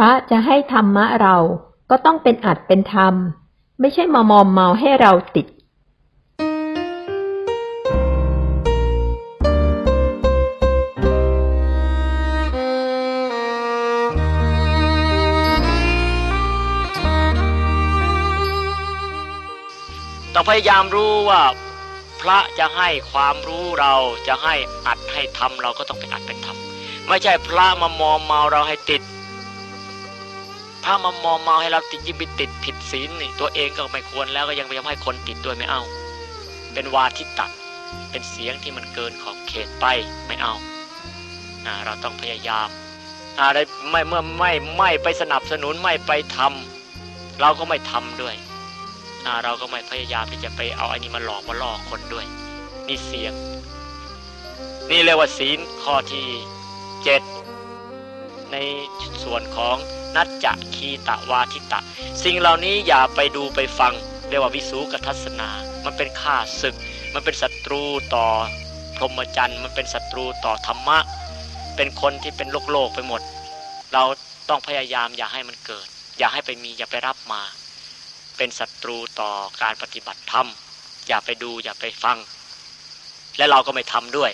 ระจะให้ธรรมะเราก็ต้องเป็นอัดเป็นธรรม ไม่ใช่มามอมเมาให้เราติดต้องพยายามรู้ว่าพระจะให้ความรู้เราจะให้อัดให้ทำเราก็ต้องเป็นอัดเป็นทำไม่ใช่พระมามอมเมาเราให้ติด พระมามอมเมาให้เราติดยิ่งไปติดผิดศีลนี่ตัวเองก็ไม่ควรแล้วก็ยังพยายามให้คนติดด้วยไม่เอา เป็นวาทิตะเป็นเสียงที่มันเกินขอบเขตไปไม่เอาอเราต้องพยายามอะไรไม่เมื่อไม่ไม่ไปสนับสนุนไม่ไปทำเราก็ไม่ทำด้วยเราก็ไม่พยายามที่จะไปเอาอันนี้มาหลอกมาล่อคนด้วย นี่เสียง นี่เรียกว่าศีลข้อที่เจ็ดในส่วนของ นัจจะคีตะวาทิตะ สิ่งเหล่านี้อย่าไปดูไปฟัง เรียกว่าวิสูกทัศนา มันเป็นข้าศึก มันเป็นศัตรูต่อพรหมจรรย์ มันเป็นศัตรูต่อธรรมะ เป็นคนที่เป็นโลกโลกไปหมด เราต้องพยายามอย่าให้มันเกิด อย่าให้ไปมีอย่าไปรับมา เป็นศัตรูต่อการปฏิบัติธรรม อย่าไปดูอย่าไปฟัง และเราก็ไม่ทำด้วย